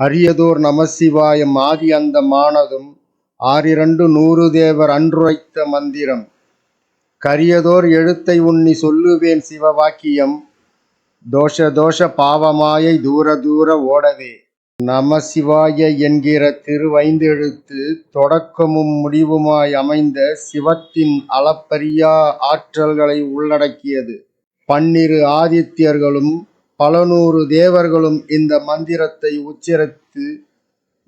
அரியதோர் நமசிவாயம் ஆதி அந்த மானதும் ஆறிரண்டு நூறு தேவர் அன்றுரைத்த மந்திரம். கரியதோர் எழுத்தை உன்னி சொல்லுவேன் சிவவாக்கியம் தோஷ தோஷ பாவமாயை தூர தூர ஓடவே. நமசிவாய என்கிற திருவைந்தெழுத்து தொடக்கமும் முடிவுமாய் அமைந்த சிவத்தின் அளப்பரியா ஆற்றல்களை உள்ளடக்கியது. பன்னிரு ஆதித்யர்களும் பல நூறு தேவர்களும் இந்த மந்திரத்தை உச்சரித்து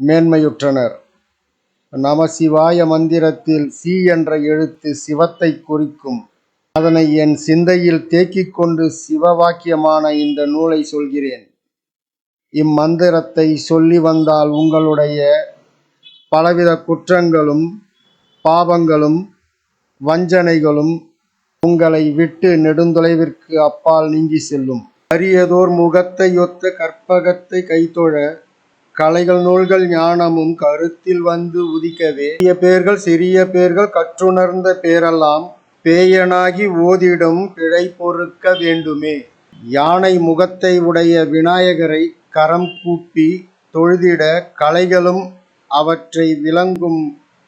மேன்மையுற்றனர். நமசிவாய மந்திரத்தில் சி என்ற எழுத்து சிவத்தை குறிக்கும். அதனை என் சிந்தையில் தேக்கிக் கொண்டு சிவவாக்கியமான இந்த நூலை சொல்கிறேன். இம்மந்திரத்தை சொல்லி வந்தால் உங்களுடைய பலவித குற்றங்களும் பாவங்களும் வஞ்சனைகளும் உங்களை விட்டு நெடுந்தொலைவிற்கு அப்பால் நீங்கி செல்லும். அரியதோர் முகத்தையொத்த கற்பகத்தை கைத்தொழ கலைகள் நூல்கள் ஞானமும் கருத்தில் வந்து உதிக்கவே. பெரிய பேர்கள் சிறிய பேர்கள் கற்றுணர்ந்த பேரெல்லாம் பேயனாகி ஓதிடும் பிழை பொறுக்க வேண்டுமே. யானை முகத்தை உடைய விநாயகரை கரம் கூப்பி தொழுதிட கலைகளும் அவற்றை விளங்கும்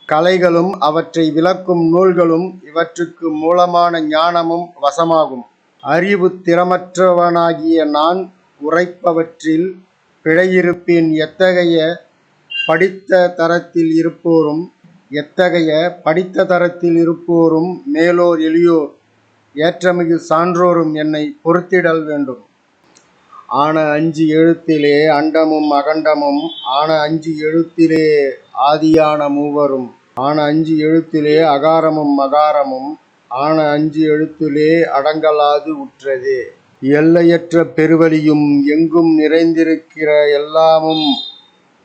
கலைகளும் அவற்றை விளக்கும் நூல்களும் இவற்றுக்கு மூலமான ஞானமும் வசமாகும். அறிவு திறமற்றவனாகிய நான் உரைப்பவற்றில் பிழையிருப்பின் எத்தகைய படித்த தரத்தில் இருப்போரும் எத்தகைய படித்த தரத்தில் இருப்போரும் மேலோர் எளியோர் ஏற்றமிகு சான்றோரும் என்னை பொறுத்திடல் வேண்டும். ஆன அஞ்சு எழுத்திலே அண்டமும் அகண்டமும் ஆன அஞ்சு எழுத்திலே ஆதியான மூவரும் ஆன அஞ்சு எழுத்திலே அகாரமும் மகாரமும் ஆன அஞ்சு எழுத்துலே அடங்கலாது உற்றது. எல்லையற்ற பெருவழியும் எங்கும் நிறைந்திருக்கிற எல்லாமும்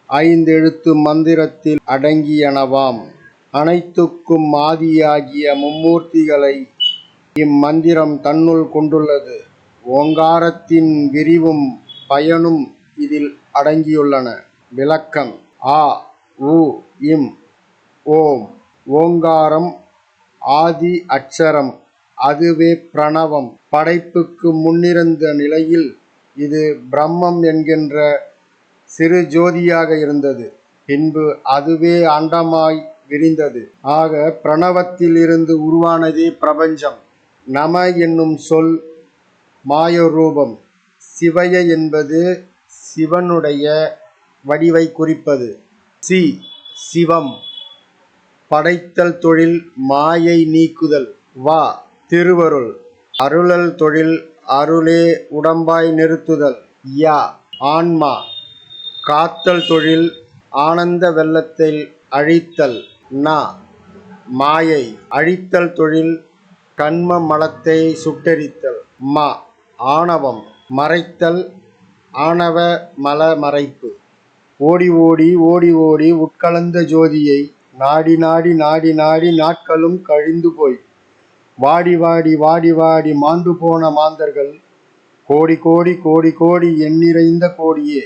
ஐந்தெழுத்து மந்திரத்தில் அடங்கியனவாம். அனைத்துக்கும் ஆதியாகிய மும்மூர்த்திகளை இம்மந்திரம் தன்னுள் கொண்டுள்ளது. ஓங்காரத்தின் விரிவும் பயனும் இதில் அடங்கியுள்ளன. விளக்கம். ஆ உ இம் ஓம். ஓங்காரம் ஆதி அட்சரம் அதுவே பிரணவம். படைப்புக்கு முன்னிருந்த நிலையில் இது பிரம்மம் என்கின்ற சிறு ஜோதியாக இருந்தது. பின்பு அதுவே அண்டமாய் விரிந்தது. ஆக பிரணவத்தில் இருந்து உருவானதே பிரபஞ்சம். நம என்னும் சொல் மாயரூபம். சிவய என்பது சிவனுடைய வடிவை குறிப்பது. சி சிவம். படைத்தல் தொழில் மாயை நீக்குதல். வா திருவருள். அருளல் தொழில் அருளே உடம்பாய் நிறுத்துதல். யா ஆன்மா. காத்தல் தொழில் ஆனந்த வெள்ளத்தில் அழித்தல். நா மாயை. அழித்தல் தொழில் கண்ம மலத்தை சுட்டெரித்தல். மா ஆணவம். மறைத்தல் ஆணவ மல மறைப்பு ஓடி ஓடி ஓடி ஓடி உட்கலந்த ஜோதியை நாடி நாடி நாடி நாடி நாட்களும் கழிந்து போய். வாடி வாடி வாடி வாடி மாண்டு போன மாந்தர்கள். கோடி கோடி கோடி கோடி எண்ணிறைந்த கோடியே.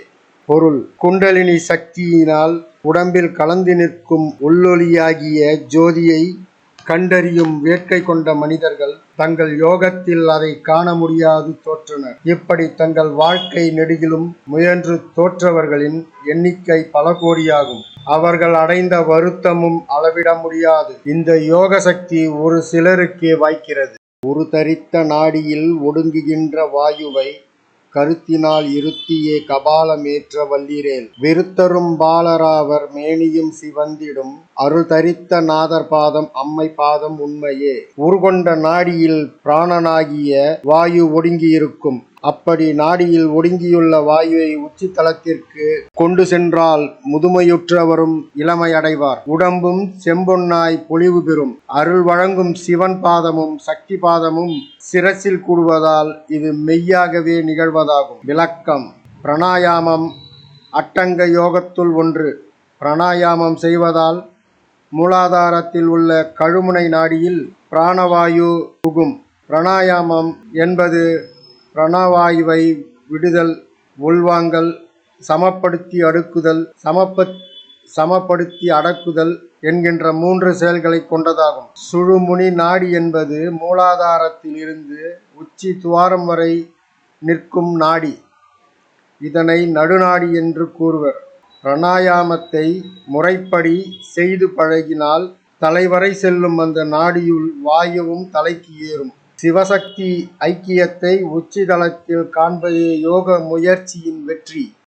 பொருள் குண்டலினி சக்தியினால் உடம்பில் கலந்து நிற்கும் உள்ளொலியாகிய ஜோதியை கண்டறியும் வேட்கை கொண்ட மனிதர்கள் தங்கள் யோகத்தில் அதை காண முடியாது தோற்றனர். இப்படி தங்கள் வாழ்க்கை நெடுகிலும் முயன்று தோற்றவர்களின் எண்ணிக்கை பல கோடியாகும். அவர்கள் அடைந்த வருத்தமும் அளவிட முடியாது. இந்த யோக சக்தி ஒரு சிலருக்கே வாய்க்கிறது. ஒரு தரித்த நாடியில் ஒடுங்குகின்ற வாயுவை கருத்தினால் இருத்தியே கபாலமேற்ற வல்லிரேல். விருத்தரும் பாலராவர் மேனியும் சிவந்திடும் அருள் தரித்த நாதர் பாதம் அம்மை பாதம் உண்மையே. உருகொண்ட நாடியில் பிராணனாகிய வாயு ஒடுங்கியிருக்கும். அப்படி நாடியில் ஒடுங்கியுள்ள வாயுவை உச்சித்தலத்திற்கு கொண்டு சென்றால் முதுமையுற்றவரும் இளமையடைவார். உடம்பும் செம்பொன்னாய் பொலிவு பெறும். அருள் வழங்கும் சிவன் பாதமும் சக்தி பாதமும் சிரசில் கூடுவதால் இது மெய்யாகவே நிகழ்வதாகும். விளக்கம். பிராணாயாமம் அட்டங்க யோகத்துள் ஒன்று. பிராணாயாமம் செய்வதால் மூலாதாரத்தில் உள்ள கழுமுனை நாடியில் பிராணவாயு புகும். பிராணாயாமம் என்பது பிராணவாயுவை விடுதல் உள்வாங்கல் சமப்படுத்தி அடுக்குதல் சமப்பத் சமப்படுத்தி அடக்குதல் என்கின்ற மூன்று செயல்களை கொண்டதாகும். சுழுமுனி நாடி என்பது மூலாதாரத்தில் இருந்து உச்சி துவாரம் வரை நிற்கும் நாடி. இதனை நடுநாடி என்று கூறுவர். பிராணாயாமத்தை முறைப்படி செய்து பழகினால் தலைவரை செல்லும் அந்த நாடியுள் வாயுவும் தலைக்கு ஏறும். சிவசக்தி ஐக்கியத்தை உச்சிதளத்தில் காண்பதே யோக முயற்சியின் வெற்றி.